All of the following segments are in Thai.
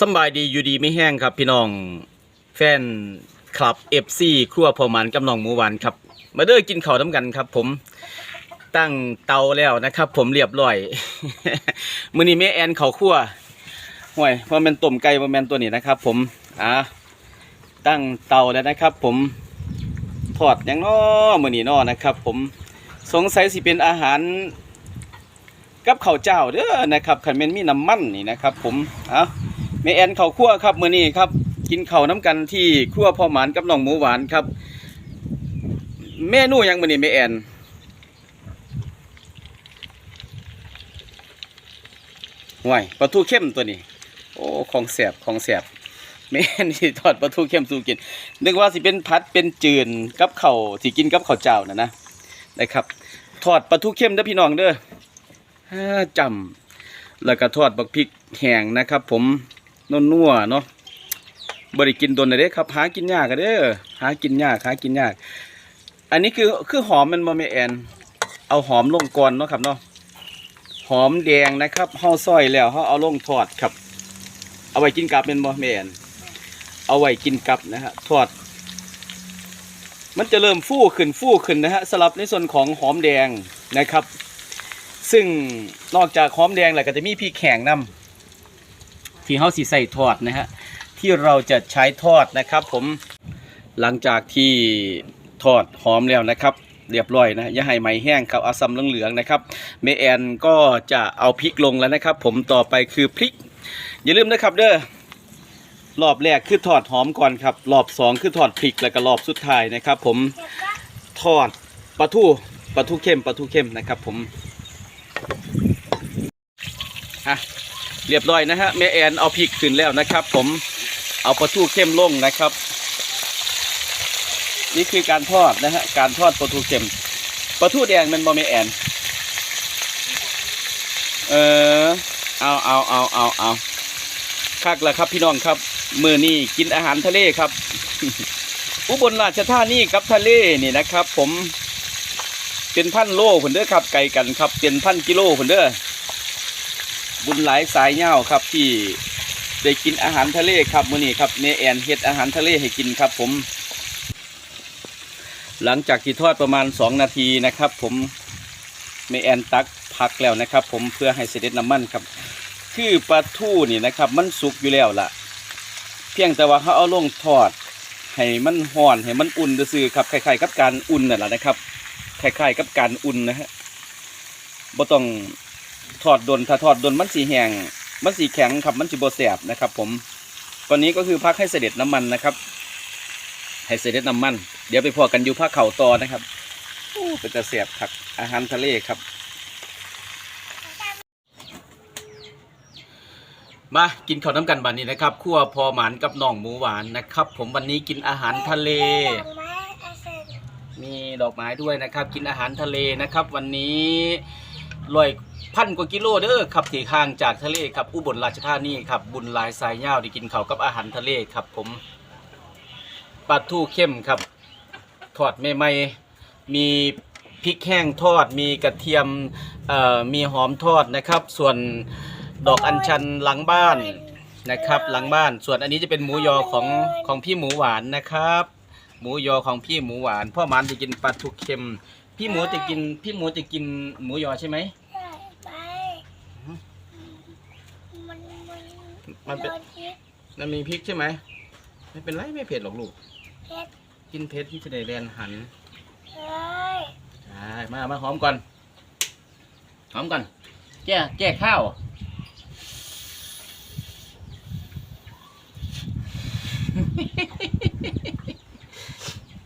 สบายดีอยู่ดีไม่แห้งครับ พี่น้องแฟนคลับเอฟซีครัวพอมันกับน้องหมูหวานครับ มาเด้อกินข้าวน้ำกันครับ ผมตั้งเตาแล้วนะครับ ผมเรียบร้อย มือนี้แม่แอนเขาวคั่วห่วยพราะมันต้มไก่พราะมันตัวนี้นะครับ ผมอะตั้งเตาแล้วนะครับ ผมทอดยังนอมือนี้นอนะครับ ผมสงสัยสิเป็นอาหาร กับข้าวเจ้าเด้อนะครับคันแม่นมีน้ำมันนี่นะครับ ผมเอา แม่แอนเข้าคั่วครับมื้อนี้ครับ กินเข้าน้ำกันที่ครัวพ่อหมานกับน้องหมูหวานครับ เมนูหยังมื้อนี้แม่แอนห่วยปลาทูเข้มตัวนี้ โอ้ของแสบของแสบแม่นสิทอดปลาทูเข้มสู่กิน นึกว่าสิเป็นพัดเป็นจืนกับเข้าวที่กินกับข้าวเจ้านะนะนะครับทอดปลาทูเข้มเด้อพี่น้องเด้อจำแล้วก็ทอดบักพริกแห้งนะครับ ผม นนัวเนาะบริกินโดนเลยเด้ครับ หากินยากกันเด้อหากินยากหากินยาก อันนี้คือคือหอมมันมาไม่แอน เอาหอมลงก่อนเนาะครับเนาะหอมแดงนะครับห่อซอยแล้วเขาเอาลงทอดครับ เอาไว้กินกับเป็นบ่แม่แอนเอาไว้กินกับนะฮะทอด มันจะเริ่มฟูขึ้นฟูขึ้นนะฮะสลับในส่วนของหอมแดงนะครับ ซึ่งนอกจากหอมแดงแล้วก็จะมีพริกแข็งนำ ที่เฮาสิใส่ทอดนะฮะที่เราจะใช้ทอดนะครับ ผมหลังจากที่ทอดหอมแล้วนะครับเรียบร้อยนะอย่าให้ไหมแห้งครับเอาซ้ำเหลืองๆนะครับเมแอนก็จะเอาพริกลงแล้วนะครับ ผมต่อไปคือพริก อย่าลืมนะครับเด้อรอบแรกคือทอดหอมก่อนครับรอบสองคือทอดพริกแล้วก็รอบสุดท้ายนะครับ ผมทอดปลาทูปลาทูเข้มปลาทูเข้มนะครับ ผมฮะ เรียบร้อยนะฮะแม่แอนเอาพริกขึ้นแล้วนะครับ ผมเอาปลาทูเข้มลงนะครับ นี่คือการทอดนะฮะการทอดปลาทูเข้มปลาทูแดงมันบอแม่แอนเออเอาเอาเอาเอาเอาคักแล้วครับพี่น้องครับมือนี่กินอาหารทะเลครับ อุบลราชธานีกับทะเลนี่นะครับ ผมเป็นพันโลผนเด้อครับ ไกลกันครับเป็นพันกิโลผนเด้อ บุญหลายสายเหย้าครับที่ได้กินอาหารทะเลครับมื้อนี้ครับเมแอนเฮ็ดอาหารทะเลให้กินครับ ผม หลังจากที่ทอดประมาณ 2 นาทีนะครับ ผมเมแอนตักพักแล้วนะครับ ผมเพื่อให้เสด็จน้ำมันครับ คือปลาทูนี่นะครับ มันสุกอยู่แล้วล่ะ เพียงแต่ว่าเขาเอาลงทอดให้มันห่อนให้มันอุ่นซื่อครับคล้ายๆกับการอุ่นนั่นแหละนะครับคล้ายๆกับการอุ่นนะฮะบ่ต้อง ทอดดนถ้าทอดดนมันสีแห้งมันสีแข็งครับมันสีโบแสบนะครับ ผม ตอนนี้ก็คือพักให้เสด็จน้ำมันนะครับ ให้เสด็จน้ำมัน เดี๋ยวไปพอกันอยู่ภาคเข่าต่อนะครับโอ้เป็นแต่แสบผักอาหารทะเลครับ มากินข้าวน้ำกันบันนี้นะครับคั่วพอหมานกับน้องหมูหวานนะครับ ผมวันนี้กินอาหารทะเล มีดอกไม้ด้วยนะครับ กินอาหารทะเลนะครับ วันนี้ลอย พันกว่ากิโลเด้อครับที่ห่างจากทะเลครับอุบลราชธานีครับบุญลายสายยาวได้กินข้าวกับอาหารทะเลครับผมปลาทูเข้มครับทอดใหม่ๆมีพริกแห้งทอดมีกระเทียมเอ่อมีหอมทอดนะครับ ส่วนดอกอัญชันหลังบ้านนะครับ หลังบ้านส่วนอันนี้จะเป็นหมูยอของของพี่หมูหวานนะครับ หมูยอของพี่หมูหวาน พ่อหมันจะกินปลาทูเค็ม พี่หมูจะกินพี่หมูจะกินหมูยอใช่ไหม ไปมัน มันมันเป็นโดพิษมันมีพริกใช่ไหมไม่เป็นไรไม่เผ็ดหรอกลูก เผ็ดกินเผ็ดที่จะได้แดนหันเลยใช่มามาหอมก่อนหอมก่อนแก้แก้ข้าว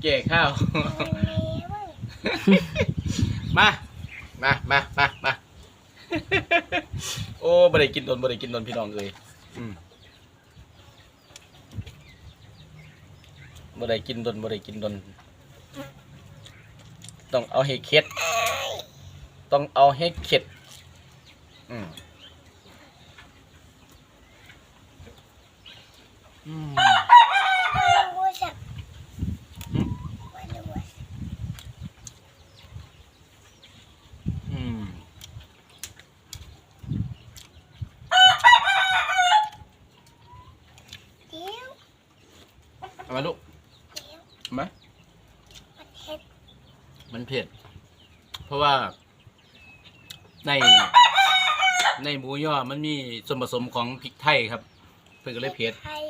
แก้ข้าว มันมีมั้งมา มา มา มา มา โอ้บ่ได้กินโดนบ่ได้กินโดนพี่น้องเลยอืม บ่ได้กินโดนบ่ได้กินโดน ต้องเอาให้เข็ด ต้องเอาให้เข็ด อืมอืมมันรู้สึกหืมมันรู้สึกอืมเอามาลูก เดี๋ยวเอามามันเห็ดมันเผ็ด เพราะว่า ใน ในหมูย่อมันมีส่วนผสมของพริกไทยครับ เพื่อก็เลยเผ็ดไทย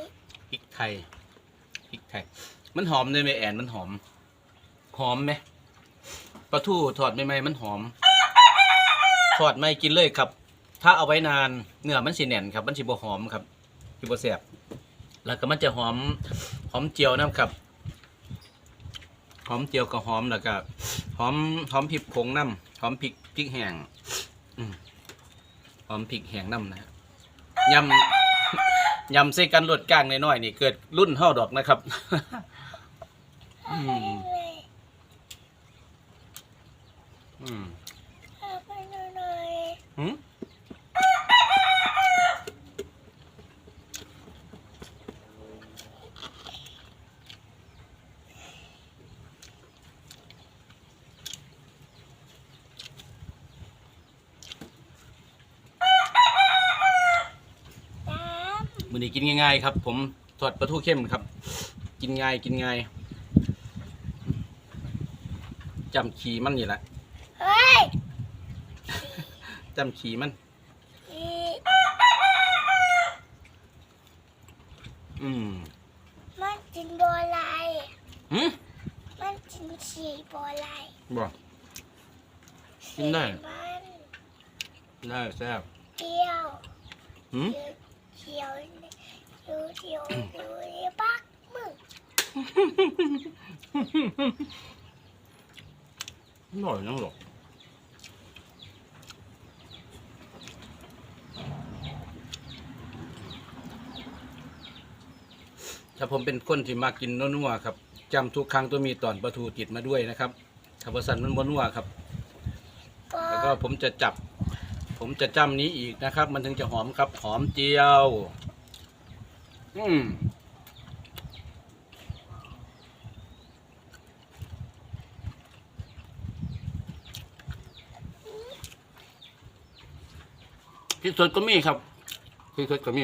พริกไทยพริกไทย มันหอมเลยไหมแอนมันหอม หอมไหมปลาทูทอดใหม่ๆมันหอมทอดไม่กินเลยครับ ถ้าเอาไว้นานเนื้อมันสิแน่นครับ มันสิบ่หอมครับสิบ่แซ่บแล้วก็มันจะหอมหอมเจียวนะครับ หอมเจียวกับหอมแล้วก็หอมหอมพริกผงน้ำหอมพริกพริกแห้งอืมหอมพริกแห้งน้ำนะฮะยำยำเส้กันรดกลางน้อยๆนี่เกิดรุ่นเฮาดอกนะครับอืมอืม เอาไปหน่อย หืมๆน้ำมื้อนี้กินง่ายๆครับ ผมทอดปลาทูเข้มครับ กินง่ายกินง่ายจำขีมันนี่แหละเฮ้ยจำขีมันอีอืมมันกินบัวลายหืมมันกินฉี่บัวลายบ่กินได้มันได้แซ่บเที่ยวหืมเที่ยว เที่ยวเที่ยวเที่ยวปักมึงอร่อยจังหรอกถ้าผมเป็นคนที่มากินนัวๆครับจำทุกครั้งต้องมีตอนปลาทูติดมาด้วยนะครับถ้าบสันมันบนัวครับ แล้วก็ผมจะจับ ผมจะจำนี้อีกนะครับ มันถึงจะหอมครับ หอมเจียว อืมพริกสดก็มีครับพริกสดก็มี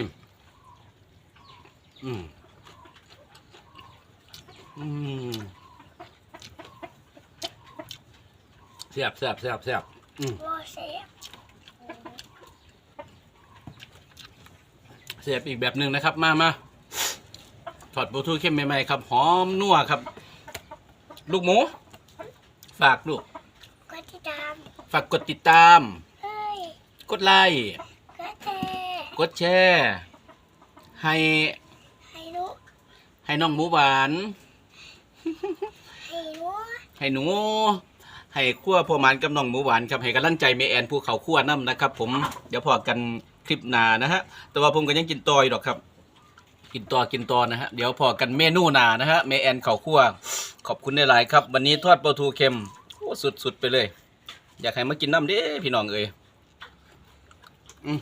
อืมอืมแซ่บแซ่บแซ่บแซ่บอืมบัวเสียเสียบอีกแบบหนึ่งนะครับ มามา ถอดบลูทูธเข้มใหม่ๆครับ หอมนัวครับ ลูกหมู ฝากลูกก็ที่ดฝากกดติดตามำเฮ้ย กดไลค์ก็เทกดแชร์ให้ให้ลูกให้น้องหมูหวาน ให้ลูกให้หนู ให้ขั้วพอหมานกับน้องหมูหวานครับให้กำลังใจเมแอนภูเขาขั้วน้ำนะครับ ผมเดี๋ยวพอกันคลิปหนานะฮะแต่ว่าผมก็ยังกินต่ออยดอกครับ กินต่อกินต่อนะฮะ เดี๋ยวพอกันเมนูหนานะฮะเมแอนเขาขั่ว ขอบคุณหลายครับ วันนี้ทอดปลาทูเค็มโอ้สุดๆไปเลย อยากให้มากินน้ำเด้พี่น้องเอ้ยอืม